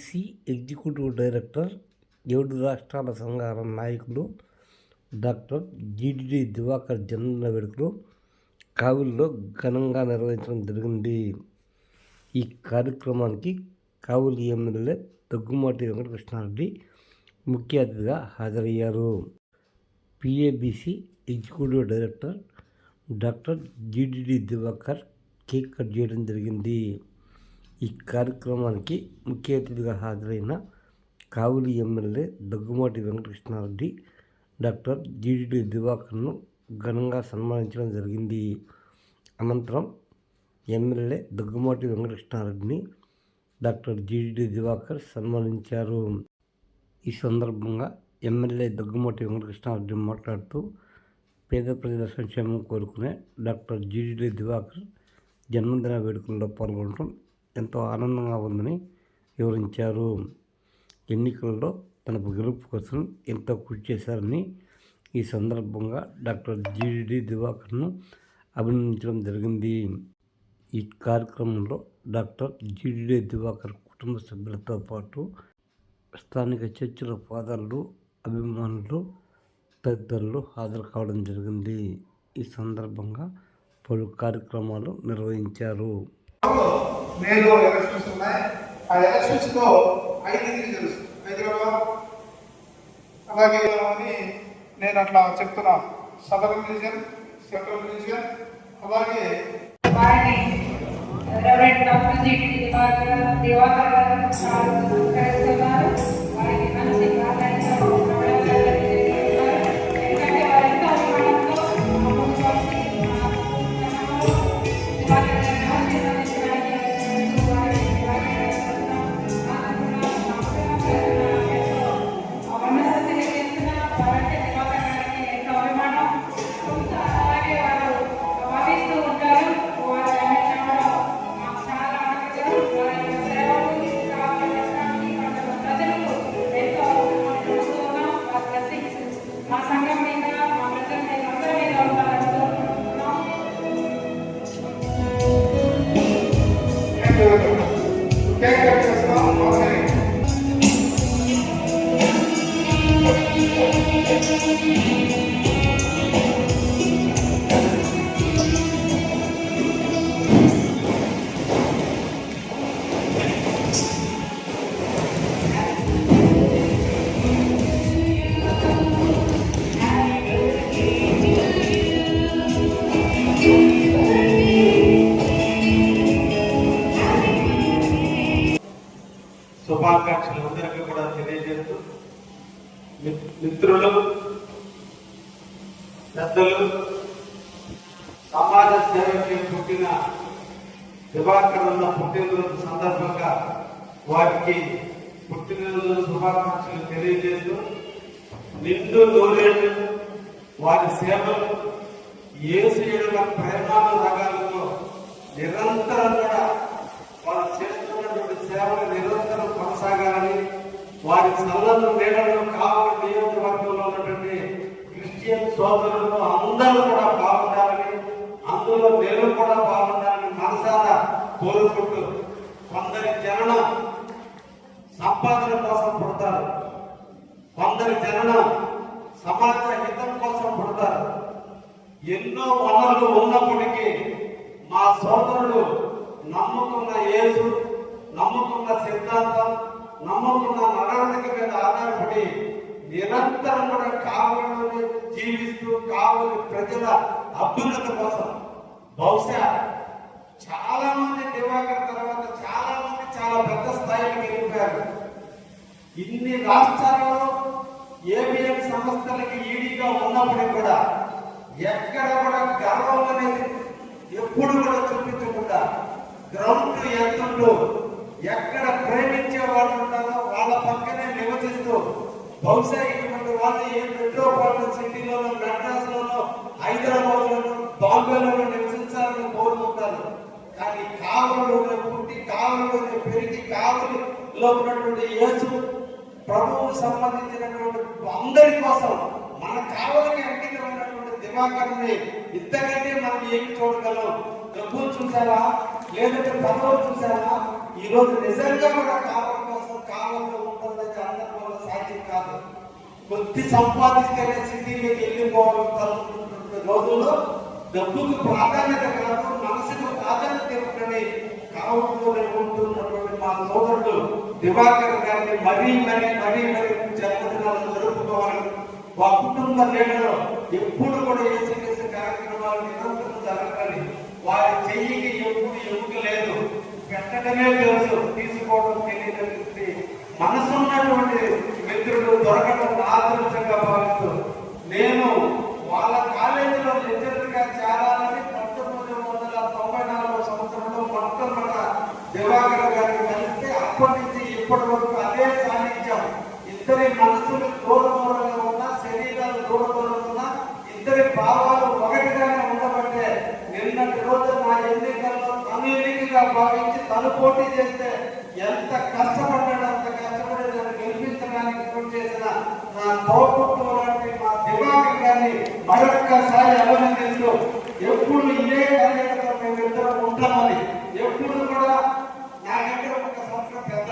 పిఏబిసి executive director ఏడు రాష్ట్రాల సంఘాల నాయకులు డాక్టర్ జీడీడీ దివాకర్ జన్మదిన వేడుకలు కావుల్లో ఘనంగా నిర్వహించడం జరిగింది. ఈ కార్యక్రమానికి కావులు ఎమ్మెల్యే దగ్గుమాటి వెంకటకృష్ణారెడ్డి ముఖ్య అతిథిగా హాజరయ్యారు. PABC executive director doctor GDD Divakar cake cut చేయడం జరిగింది. ఈ కార్యక్రమానికి ముఖ్య అతిథిగా హాజరైన Kavali MLA Daggumati Venkatakrishnareddy doctor GDD దివాకర్ను ఘనంగా సన్మానించడం జరిగింది. అనంతరం ఎమ్మెల్యే దగ్గుమాటి వెంకటకృష్ణారెడ్డిని డాక్టర్ జిడిడి దివాకర్ సన్మానించారు. ఈ సందర్భంగా ఎమ్మెల్యే దగ్గుమాటి వెంకటకృష్ణారెడ్డి మాట్లాడుతూ పేద ప్రజల సంక్షేమం కోరుకునే డాక్టర్ జిడిడి దివాకర్ జన్మదిన వేడుకల్లో పాల్గొనడం ఎంతో ఆనందంగా ఉందని వివరించారు. ఎన్నికల్లో తనకు గెలుపు కోసం ఎంతో కృషి చేశారని ఈ సందర్భంగా డాక్టర్ జిడిడి దివాకర్ను అభినందించడం జరిగింది. ఈ కార్యక్రమంలో డాక్టర్ జిడిడి దివాకర్ కుటుంబ సభ్యులతో పాటు స్థానిక చర్చిల ఫాదర్లు అభిమానులు తదితరులు హాజరు కావడం జరిగింది. ఈ సందర్భంగా పలు కార్యక్రమాలు నిర్వహించారు. మేలో ఎలక్షన్స్ ఉన్నాయి. ఆ ఎలక్షన్స్లో ఐదు రీజన్స్ హైదరాబాద్. అలాగే అని నేను అట్లా చెప్తున్నా. సదరన్ రీజన్ సెంట్రల్ రీజన్ అలాగే వారిని డాక్టర్ జిటి దివాకర్ దివాకర్ గారు కేక్ శుభాకాంక్షలు అందరికీ కూడా తెలియజేస్తూ మిత్రులు పెద్దలు సమాజ సేవకి పుట్టిన దివాకరణ పుట్టినరోజు సందర్భంగా వారికి పుట్టినరోజు శుభాకాంక్షలు తెలియజేస్తూ నిండు నూరేళ్ళు వారి సేవలు ఏసు ఏసుయుల ప్రేమానురాగాలతో నిరంతరం కూడా వారు చేస్తున్నటువంటి సేవలు నిరంతరం కొనసాగాలని వారి చల్లను నీడలు కావాలి నియోజకవర్గంలో ఉన్నటువంటి క్రిస్టియన్ సోదరులు అందరూ కూడా బాగుండాలని అందులో నేను కూడా బాగుండాలని మనసారా కోరుకుంటూ కొందరి జననం సంపాదన కోసం పుడతారు. కొందరి జననం సమాజ హితం కోసం పుడతారు. ఎన్నో వనరులు ఉన్నప్పటికీ మా సోదరుడు నమ్ముకున్న యేసు నమ్ముకున్న సిద్ధాంతం నమ్ముకున్న నడవడిక మీద ఆధారపడి నిరంతరం కూడా కావలిలోనే జీవిస్తూ కావలి ప్రజల అభ్యున్నత కోసం. బహుశా చాలా మంది దివాకర్ తర్వాత చాలా మంది చాలా పెద్ద స్థాయికి వెళ్ళిపోయారు. ఇన్ని రాష్ట్రాలలో ఏబిఎం సంస్థలకి ఈడీగా ఉన్నప్పటికీ కూడా ఎక్కడ కూడా గర్వం అనేది ఎప్పుడు కూడా చూపించకుండా గ్రౌండ్ ఎంత ఎక్కడ ప్రేమించే వాళ్ళు ఉంటారో బహుశా ఇటువంటి వాళ్ళు ఏ మెట్రోపాలిటన్ సిటీలోనో మెడ్రాస్లోనో హైదరాబాద్లోనో బాంబేలోనో నివసించాలని కోరుకుంటారు. కానీ కావలిలోనే పుట్టి కావలిలోనే పెరిగి కావలిలో ఉన్నటువంటి యేసు ప్రభువుకు సంబంధించినటువంటి అందరి కోసం మన కావలికి అంకితమైనటువంటి దివాకర్ని ఇంతకంటే మనం ఏమి చూడగలం? డబ్బులు చూసారా లేదంటే పదవులు చూసారా ఈ రోజు నిజంగా మన కావాలి కొద్ది సంపాదిస్తేనే సిటీలోకి వెళ్ళిపోవాలని తలుపుకుంటున్న రోజుల్లో డబ్బుకు ప్రాధాన్యత కాదు మనసుకు ప్రాధాన్యత ఇవ్వకని కావుతూనే ఉంటున్నటువంటి మా సోదరుడు దివాకర్ గారిని మరీ మరీ మరీ మరీ జన్మదినాలు జరుపుకోవాలని మా కుటుంబ నేలలో ఎప్పుడు కూడా ఏ కార్యక్రమాలు నిరంతరం జరగాలి వారి చెయ్యికి ఎప్పుడు ఎముక లేదు. పెట్టడమే తెలుసు తీసుకోవడం తెలియదు మనసున్నటువంటి మిత్రుడు దొరకడం ఆదృష్టంగా భావిస్తూ నేను వాళ్ళ కాలేజీలో లెక్చర్గా చేరాలని పంతొమ్మిది వందల తొంభై నాలుగో సంవత్సరంలో మొట్టమొదట దివాకర్ గారిని కలిస్తే అప్పటి నుంచి ఇప్పటి వరకు అదే సాధించాం ఇద్దరి మనసులు దూర దూరంగా ఉన్నా శరీరాలు దూర దూరంగా ఉన్నా ఇద్దరి భావాలు ఒకటిగానే ఉండబట్టే నిన్నటి రోజు నా ఎన్నికల్లో తను ఎన్నికగా భావించి తను పోటీ చేస్తే ఎంత కష్టపడి నా మా దివాకర్ గారిని మరొక్కసారి అభినందిస్తూ ఎప్పుడు ఇదే కార్యక్రమం మేము ఇద్దరం ఉంటామని ఎప్పుడు కూడా నాకంటే ఒక సంవత్సరం పెద్ద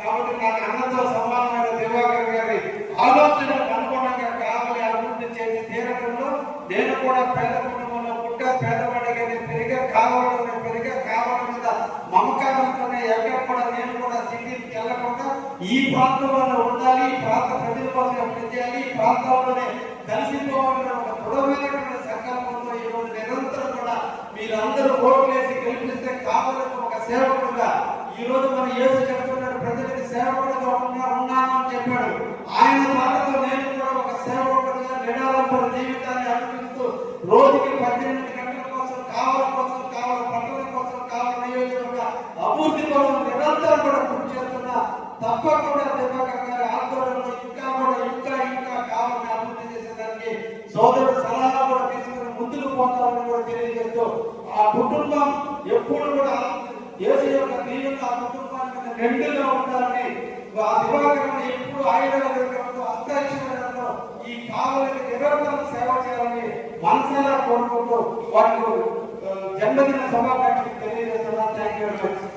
కాబట్టి నాకు అన్నతో సమానమైన దివాకర్ గారి ఆలోచన అనుగుణంగా కావాలి అభివృద్ధి చేసి తీరడంలో నేను కూడా పేద కుటుంబంలో పుట్ట పేదవాడిగానే పెరిగా కావాలని పెరిగా కావాల మీద మమకారంతోనే ఎక్కడ కూడా నేను కూడా సిటీకి వెళ్ళకుండా ఈ ప్రాంతంలోనే ఉండాలి ఈ ప్రాంత ప్రజల కోసమే పనిచేయాలి ఈ ప్రాంతంలోనే కలిసిపోవాలనే ఒక దృఢమైనటువంటి సంకల్పంతో ఈరోజు నిరంతరం కూడా మీరందరూ ఓట్లు వేసి గెలిపిస్తే కావాలని ఒక సేవకుడుగా ఈ రోజు మన యేసు చెప్తున్నాడు ప్రజలకి సేవకుడుగా ఉన్నా ఉన్నానని చెప్పాడు. ఆయన మాటతో నేను కూడా ఒక సేవకుడుగా నిడాలంపర జీవితం అనిపిస్తూ రోజుకి పద్దెనిమిది గంటల కోసం కావాల కోసం కావాల పట్టణం కోసం కావాల నియోజకవర్గ అభివృద్ధి కోసం నిరంతరం కూడా కృషి చేస్తున్నా తప్పకుండా దివాకర్ గారి ఆధ్వర్యంలో ఇంకా కూడా ఇంకా ఇంకా కావాలని అభివృద్ధి చేసేదానికి సోదరుడు సలహా కూడా తీసుకుని ముందుకు పోతామని కూడా తెలియజేస్తూ ఆ కుటుంబం ఎప్పుడు కూడా యేసు యొక్క దీవెన ఆ కుటుంబానికి నిండుగా ఉండాలని ఆ దివాకరణ ఎప్పుడు ఆయుధాలు అంతరిక్షంలో ఈ కావాలని నిరంతరం సేవ చేయాలని మనసారా కోరుకుంటూ వారికి ఆ, జన్మదిన శుభాకాంక్షలు తెలియజేస్తున్నారు థ్యాంక్ యూ వెరీ మచ్